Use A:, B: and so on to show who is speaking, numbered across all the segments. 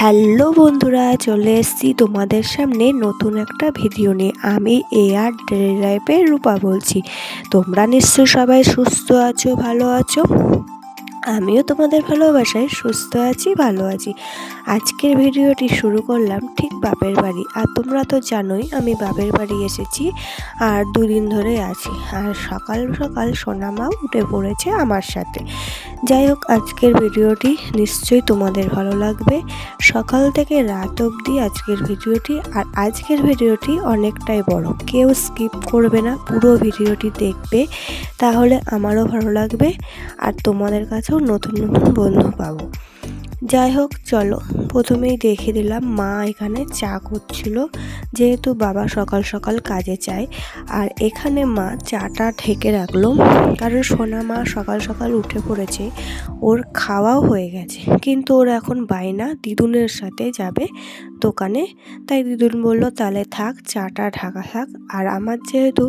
A: Hello বন্ধুরা, চলে এসেছি তোমাদের সামনে নতুন একটা ভিডিও নিয়ে। আমি এআর ডেলি লাইফের রূপা বলছি। তোমরা নিশ্চয় সবাই সুস্থ আছো, ভালো আছো? আমিও তোমাদের ভালোবাসায় সুস্থ আছি, ভালো আছি। আজকের ভিডিওটি শুরু করলাম ঠিক বাপের বাড়ি। আর তোমরা তো জানোই আমি বাপের বাড়ি এসেছি আর দুদিন ধরে আছি। আর সকাল সকাল সোনামাও উঠে পড়েছে আমার সাথে। যাই হোক, আজকের ভিডিওটি নিশ্চয়ই তোমাদের ভালো লাগবে। সকাল থেকে রাত অবধি আজকের ভিডিওটি। আর আজকের ভিডিওটি অনেকটাই বড়। কেউ স্কিপ করবে না, পুরো ভিডিওটি দেখবে। তাহলে আমারও ভালো লাগবে। আর তোমাদের কাছেও নতুন নতুন বন্ধু পাবো। যাই হোক, চলো, প্রথমেই দেখে দিলাম মা এখানে চা করছিল, যেহেতু বাবা সকাল সকাল কাজে চায়। আর এখানে মা চাটা ঢেকে রাখল, কারণ সোনা মা সকাল সকাল উঠে পড়েছে, ওর খাওয়াও হয়ে গেছে। কিন্তু ওর এখন বাইনা দিদুনের সাথে যাবে দোকানে। তাই দিদুন বলল, তাহলে থাক, চাটা ঢাকা থাক। আর আমার যেহেতু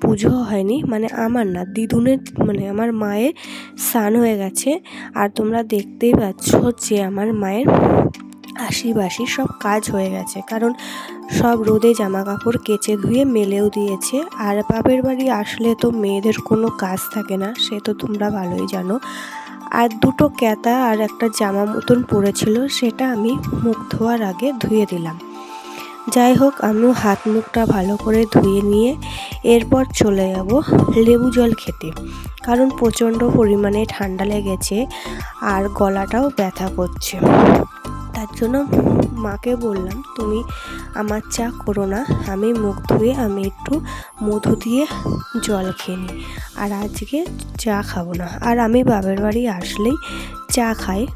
A: পুজো হয়নি মানে আমার না, দিদুনের মানে আমার মায়ের স্নান হয়ে গেছে। আর তোমরা দেখতেই পাচ্ছ যে আমার মায়ের আশিবাসি সব কাজ হয়ে গেছে। কারণ সব রোদে জামা কাপড় কেচে ধুয়ে মেলেও দিয়েছে। আর বাপের বাড়ি আসলে তো মেয়েদের কোনো কাজ থাকে না, সে তো তোমরা ভালোই জানো। আর দুটো ক্যাতা আর একটা জামা মতন পড়েছিল সেটা আমি মুখ ধোয়ার আগে ধুয়ে দিলাম। যাই হোক, আমিও হাত মুখটা ভালো করে ধুয়ে নিয়ে এরপর চলে যাব লেবু জল খেতে। কারণ প্রচণ্ড পরিমাণে ঠান্ডা লেগেছে আর গলাটাও ব্যথা করছে। তার জন্য মাকে বললাম, তুমি আমার চা করো না, আমি মুখ ধুয়ে আমি একটু মধু দিয়ে জল খেয়ে নিই। আর আজকে চা খাব না। আর আমি বাবার বাড়ি আসলেই চা খাই।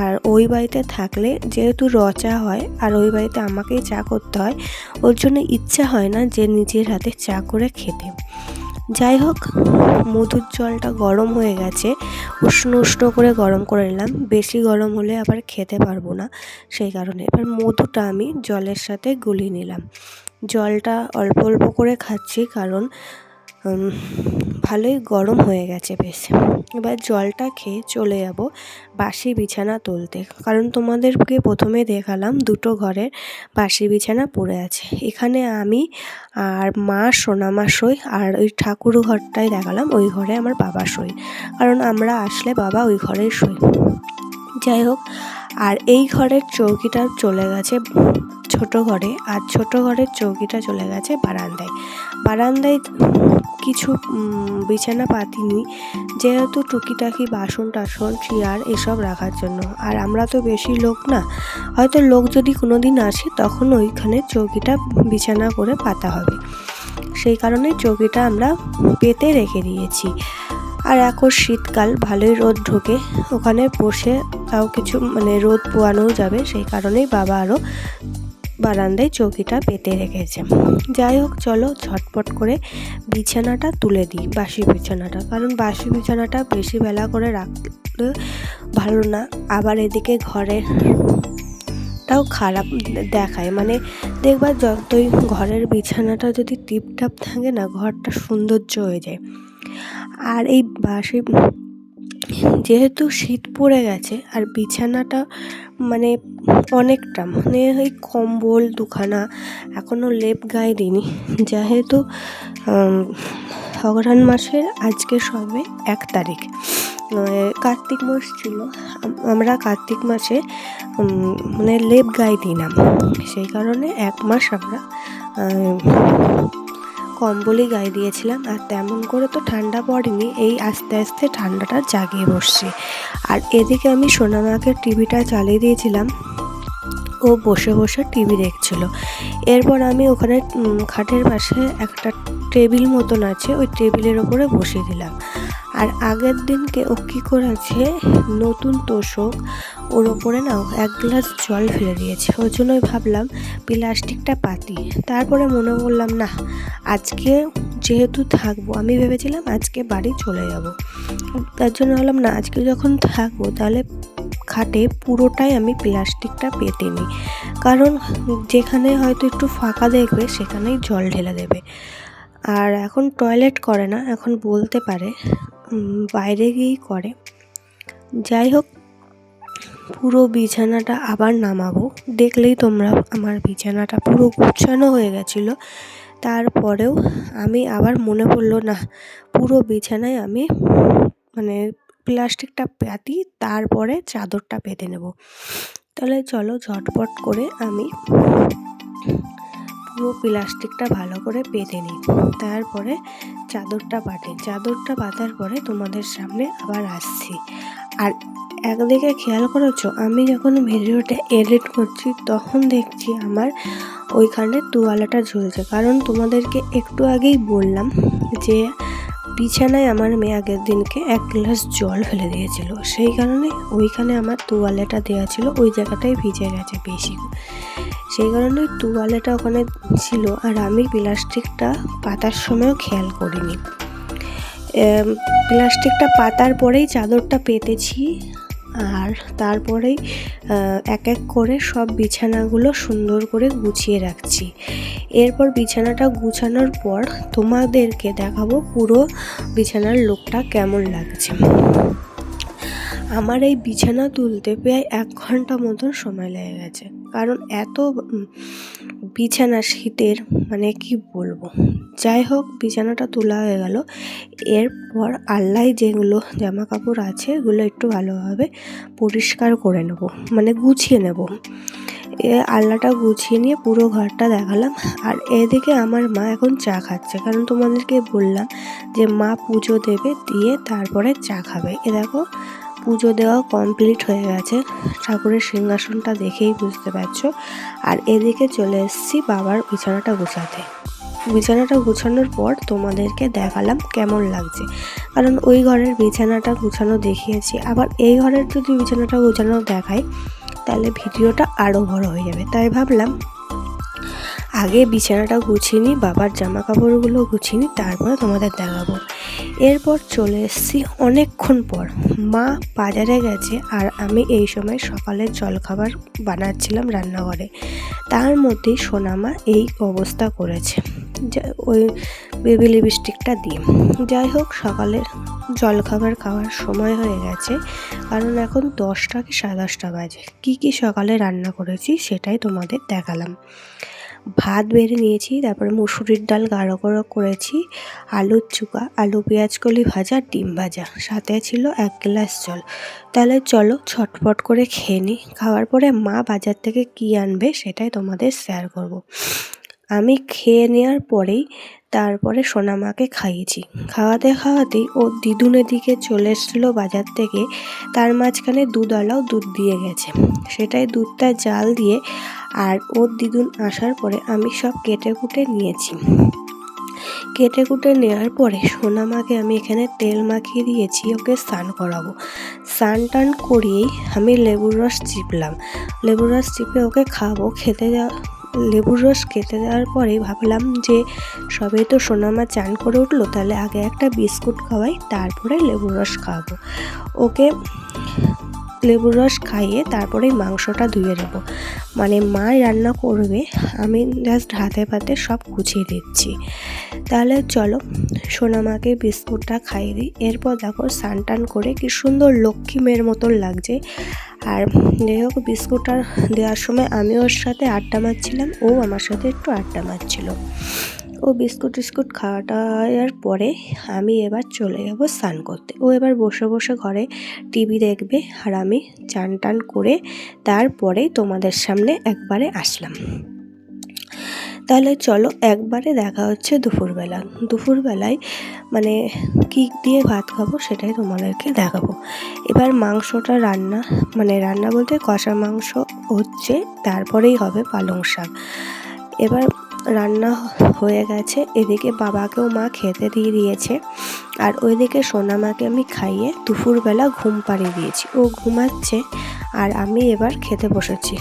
A: আর ওই বাড়িতে থাকলে যেহেতু র চা হয়, আর ওই বাড়িতে আমাকেই চা করতে হয়, ওর জন্য ইচ্ছা হয় না যে নিজের হাতে চা করে খেতে। যাই হোক, মধুর জলটা গরম হয়ে গেছে। উষ্ণ উষ্ণ করে গরম করে নিলাম। বেশি গরম হলে আবার খেতে পারব না, সেই কারণে। এবার মধুটা আমি জলের সাথে গুলিয়ে নিলাম। জলটা অল্প অল্প করে খাচ্ছি কারণ ভালোই গরম হয়ে গেছে বেশ। এবার জলটা খেয়ে চলে যাব বাসি বিছানা তুলতে। কারণ তোমাদেরকে প্রথমে দেখালাম দুটো ঘরের বাসি বিছানা পড়ে আছে। এখানে আমি আর মা সোনামা সই আর ওই ঠাকুর ঘরটাই দেখালাম, ওই ঘরে আমার বাবা সই কারণ আমরা আসলে বাবা ওই ঘরেই সই যাই হোক, আর এই ঘরের চৌকিটা চলে গেছে ছোট ঘরে, আর ছোট ঘরের চৌকিটা চলে গেছে বারান্দায়। বারান্দায় কিছু বিছানা পাতি পাতিনি যেহেতু টুকিটাকি বাসন টাসন, চেয়ার এসব রাখার জন্য। আর আমরা তো বেশি লোক না। হয়তো লোক যদি কোনো দিন আসে, তখন ওইখানে চৌকিটা বিছানা করে পাতা হবে। সেই কারণে চৌকিটা আমরা পেতে রেখে দিয়েছি। আর এখন শীতকাল, ভালোই রোদ ঢোকে। ওখানে বসে তাও কিছু মানে রোদ পোয়ানোও যাবে। সেই কারণেই বাবা আরও বারান্দায় চৌকিটা পেতে রেখেছে। যাই হোক, চলো ঝটপট করে বিছানাটা তুলে দিই, বাসি বিছানাটা। কারণ বাসি বিছানাটা বেশি বেলা করে রাখলে ভালো না। আবার এদিকে ঘরে তাও খারাপ দেখায়। মানে দেখবা, যতই ঘরের বিছানাটা যদি টিপটাপ থাকে না, ঘরটা সৌন্দর্য হয়ে যায়। আর এই বাসি যেহেতু শীত পড়ে গেছে আর বিছানাটা মানে অনেকটা মানে ওই কম্বল, দুখানা এখনও লেপ গায়ে দিইনি। যেহেতু অঘ্রাণ মাসের আজকে সবে এক তারিখ। কার্তিক মাস ছিল আমরা কার্তিক মাসে মানে লেপ গায়ে না সেই কারণে এক মাস আমরা কম্বলই গায়ে দিয়েছিলাম আর তেমন করে তো ঠান্ডা পড়েনি, এই আস্তে আস্তে ঠান্ডাটা জাগিয়ে বসছে। আর এদিকে আমি সোনামাকে টিভিটা চালিয়ে দিয়েছিলাম, ও বসে বসে টিভি দেখছিল। এরপর আমি ওখানে খাটের পাশে একটা টেবিল মতন আছে, ওই টেবিলের ওপরে বসিয়ে দিলাম। আর আগের দিনকে ও কী করেছে? নতুন তোষক ওর ওপরে না এক গ্লাস জল ফেলে দিয়েছে। ওই জন্যই ভাবলাম প্লাস্টিকটা পাতি। তারপরে মনে করলাম না আজকে যেহেতু থাকব, আমি ভেবেছিলাম আজকে বাড়ি চলে যাব। তার জন্য ভাবলাম, না, আজকে যখন থাকব, তাহলে খাটে পুরোটাই আমি প্লাস্টিকটা পেতে নিই। কারণ যেখানে হয়তো একটু ফাঁকা দেখবে, সেখানেই জল ঢেলে দেবে। আর এখন টয়লেট করে না, এখন বলতে পারে বাইরে গিয়েই করে। যাই হোক, পুরো বিছানাটা আবার নামাবো। দেখলেই তোমরা আমার বিছানাটা পুরো গুছানো হয়ে গেছিল। তারপরেও আমি আবার মনে পড়ল, না, পুরো বিছানায় আমি মানে প্লাস্টিকটা পাতি তারপরে চাদরটা পেতে নেব। তাহলে চলো ঝটপট করে আমি পুরো প্লাস্টিকটা ভালো করে পেতে নিই তারপরে চাদরটা পাঠে চাদরটা পাতার পরে তোমাদের সামনে আবার আসছি। আর একদিকে খেয়াল করেছ, আমি যখন ভিডিওটা এডিট করছি, তখন দেখছি আমার ওইখানে তোয়ালাটা ঝুলছে। কারণ তোমাদেরকে একটু আগেই বললাম যে বিছানায় আমার মেয়ে আগের দিনকে এক গ্লাস জল ফেলে দিয়েছিল। সেই কারণে ওইখানে আমার তোয়ালেটা দেওয়া ছিল, ওই জায়গাটাই ভিজে গেছে বেশি। সেই কারণে তোয়ালেটা ওখানে ছিল আর আমি প্লাস্টিকটা পাতার সময়ও খেয়াল করিনি। প্লাস্টিকটা পাতার পরেই চাদরটা পেতেছি আর তারপরেই এক এক করে সব বিছানাগুলো সুন্দর করে গুছিয়ে রাখছি। এরপর বিছানাটা গুছানোর পর তোমাদেরকে দেখাবো পুরো বিছানার লোকটা কেমন লাগছে। আমার এই বিছানা তুলতে প্রায় এক ঘণ্টা মতন সময় লেগে গেছে। কারণ এত বিছানা শীতের মানে কি বলব? যাই হোক, বিছানাটা তোলা হয়ে গেল। এরপর আল্লায় যেগুলো জামা কাপড় আছে, এগুলো একটু ভালোভাবে পরিষ্কার করে নেব মানে গুছিয়ে নেব। এ আল্লাটা গুছিয়ে নিয়ে পুরো ঘরটা দেখালাম। আর এদিকে আমার মা এখন চা খাচ্ছে। কারণ তোমাদেরকে বললাম যে মা পুজো দেবে দিয়ে তারপরে চা খাবে। এ দেখো, পুজো দেওয়া কমপ্লিট হয়ে গেছে। ঠাকুরের সিংহাসনটা দেখেই বুঝতে পারছ। আর এদিকে চলে এসেছি বাবার বিছানাটা গোছাতে। বিছানাটা গুছানোর পর তোমাদেরকে দেখালাম কেমন লাগছে। কারণ ওই ঘরের বিছানাটা গুছানো দেখিয়েছি। আবার এই ঘরের যদি বিছানাটা গুছানো দেখায় তাহলে ভিডিওটা আরও বড় হয়ে যাবে। তাই ভাবলাম আগে বিছানাটা গুছিয়ে নিই, বাবার জামা কাপড়গুলো গুছিয়ে নিই, তারপরে তোমাদের দেখাবো। এরপর চলে এসেছি অনেকক্ষণ পর। মা বাজারে গেছে আর আমি এই সময় সকালের জলখাবার বানাচ্ছিলাম রান্নাঘরে। তার মধ্যেই সোনামা এই অবস্থা করেছে। ওই বেবি লিপস্টিকটা দিয়ে। যাই হোক, সকালের জলখাবার খাওয়ার সময় হয়ে গেছে। কারণ এখন দশটা কি সাড়ে দশটা বাজে। কী কী সকালে রান্না করেছি সেটাই তোমাদের দেখালাম। ভাত বেড়ে নিয়েছি, তারপরে মুসুরির ডাল গাঢ় গাঢ় করেছি, আলুর চুকা, আলু, পেঁয়াজ, কলি ভাজা, ডিম ভাজা। সাথে ছিল এক গ্লাস জল। তাহলে চলো ছটফট করে খেয়ে নিই। খাওয়ার পরে মা বাজার থেকে কী আনবে সেটাই তোমাদের শেয়ার করব। আমি খেয়ে নেওয়ার পরেই তারপরে সোনামাকে খাইয়েছি। খাওয়াতে খাওয়াতেই ও দিদুনের দিকে চলে এসেছিল বাজার থেকে। তার মাঝখানে দুধওয়ালাও দুধ দিয়ে গেছে। সেটাই দুধটা জাল দিয়ে আর ওর দিদুন আসার পরে আমি সব কেটে কুটে নিয়েছি। কেটে কুটে নেওয়ার পরে সোনামাকে আমি এখানে তেল মাখিয়ে দিয়েছি, ওকে স্নান করাবো। স্নান টান করিয়েই আমি লেবুর রস চিপলাম। লেবুর রস চিপে ওকে খাব, খেতে যাওয়া লেবুর রস খেতে দেওয়ার পরে ভাবলাম যে সবে তো সোনামা চান করে উঠল, তাহলে আগে একটা বিস্কুট খাওয়াই, তারপরে লেবুর রস খাওয়াবো। ওকে লেবুর রস খাইয়ে তারপরে মাংসটা ধুয়ে দেবো মানে মা রান্না করবে, আমি জাস্ট হাতে পাতে সব গুছিয়ে দিচ্ছি। তাহলে চলো, সোনামাকে বিস্কুটটা খাইয়ে দিই। এরপর দেখো স্নান টান করে কি সুন্দর লক্ষ্মী মেয়ের মতন লাগছে। আর যাই হোক বিস্কুটটা দেওয়ার সময় আমি ওর সাথে আড্ডা মারছিলাম, ও আমার সাথে একটু আড্ডা মারছিল। ও বিস্কুট টিস্কুট খাওয়াটার পরে আমি এবার চলে যাব স্নান করতে। ও এবার বসে বসে ঘরে টিভি দেখবে আর আমি চান টান করে তারপরে তোমাদের সামনে একবারে আসলাম। তাহলে চলো একবারে দেখা হচ্ছে দুপুরবেলা। দুপুরবেলায় মানে কী দিয়ে ভাত খাব সেটাই তোমাদেরকে দেখাবো। এবার মাংসটা রান্না মানে রান্না বলতে কষা মাংস হচ্ছে, তারপরেই হবে পালং শাক। এবার রান্না হয়ে গেছে, এদিকে বাবাকেও মা খেতে দিয়ে দিয়েছে, আর ওইদিকে সোনামাকে আমি খাইয়ে দুপুরবেলা ঘুম পাড়িয়ে দিয়েছি। ও ঘুমাচ্ছে আর আমি এবার খেতে বসেছি।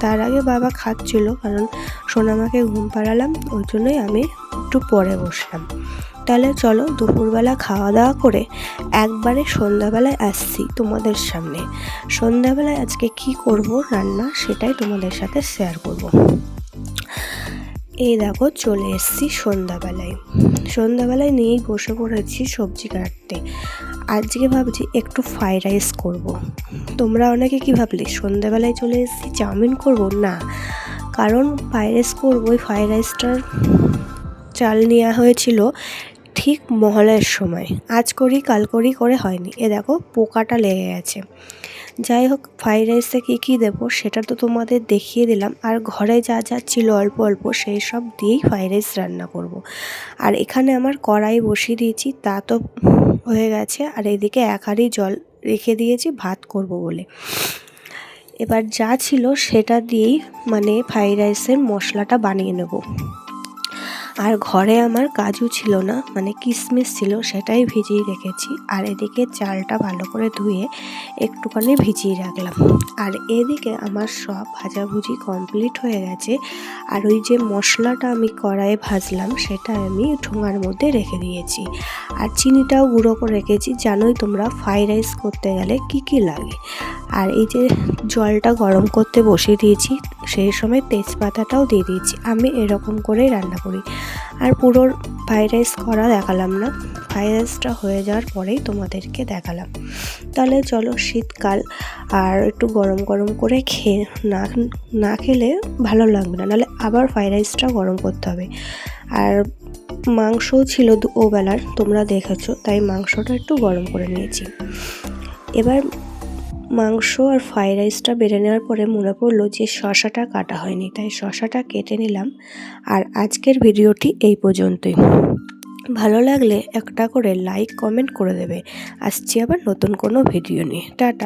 A: তার আগে বাবা খাচ্ছিল কারণ সোনামাকে ঘুম পাড়ালাম, ওই জন্যই আমি একটু পরে বসলাম। তাহলে চলো দুপুরবেলা খাওয়া দাওয়া করে একবারে সন্ধ্যাবেলায় আসছি তোমাদের সামনে। সন্ধ্যাবেলায় আজকে কি করব, রান্না সেটাই তোমাদের সাথে শেয়ার করব। এই দেখো চলে এসছি সন্ধ্যাবেলায়। সন্ধ্যাবেলায় নিয়েই বসে পড়েছি সবজি কাটতে। আজকে ভাবছি একটু ফ্রাইড রাইস করব। তোমরা অনেকে কী ভাবলে? সন্ধেবেলায় চলে এসেছি, চাউমিন করব? না। কারণ ফ্রাইড রাইস করব, ওই ফ্রাইড রাইসটার চাল নেওয়া হয়েছিল ঠিক মহলের সময়। আজ করি, কাল করি, করে হয়নি। এ দেখো, পোকাটা লেগে গেছে। যাই হোক, ফ্রাইড রাইসে কী কী দেবো সেটা তো তোমাদের দেখিয়ে দিলাম। আর ঘরে যা যা ছিল অল্প অল্প, সেই সব দিয়েই ফ্রাইড রাইস রান্না করব। আর এখানে আমার কড়াই বসিয়ে দিয়েছি, তা তো হয়ে গেছে আর এদিকে এক হাঁড়ি জল রেখে দিয়েছি, ভাত করব বলে। এবার যা ছিল সেটা দিয়েই মানে ফ্রাইড রাইসের মশলাটা বানিয়ে নেব। আর ঘরে আমার কাজু ছিল না মানে কিশমিশ ছিল, সেটাই ভিজিয়ে রেখেছি। আর এদিকে চালটা ভালো করে ধুয়ে একটুখানি ভিজিয়ে রাখলাম। আর এদিকে আমার সব ভাজাভুজি কমপ্লিট হয়ে গেছে। আর ওই যে মশলাটা আমি কড়াইয়ে ভাজলাম, সেটা আমি ঠোঙার মধ্যে রেখে দিয়েছি। আর চিনিটাও গুঁড়ো করে রেখেছি, জানোই তোমরা ফ্রাইড রাইস করতে গেলে কি কি লাগে। আর এই যে জলটা গরম করতে বসিয়ে দিয়েছি, সেই সময় তেজপাতাটাও দিয়ে দিয়েছি। আমি এরকম করেই রান্না করি। আর পুরো ফ্রাইড রাইস করা দেখালাম না। ফ্রাইড রাইসটা হয়ে যাওয়ার পরেই তোমাদেরকে দেখালাম। তাহলে চলো শীতকাল আর একটু গরম গরম করে খেয়ে না না খেলে ভালো লাগবে না। নাহলে আবার ফ্রাইড রাইসটা গরম করতে হবে। আর মাংসও ছিল ও বেলার তোমরা দেখেছ, তাই মাংসটা একটু গরম করে নিয়েছি। এবার মাংস আর ফ্রাইড রাইসটা বেড়ে নেওয়ার পরে মনে পড়ল যে শশাটা কাটা হয়নি, তাই শশাটা কেটে নিলাম। আর আজকের ভিডিওটি এই পর্যন্তই। ভালো লাগলে একটা করে লাইক কমেন্ট করে দেবে। আসছি আবার নতুন কোনো ভিডিও নিয়ে। টাটা।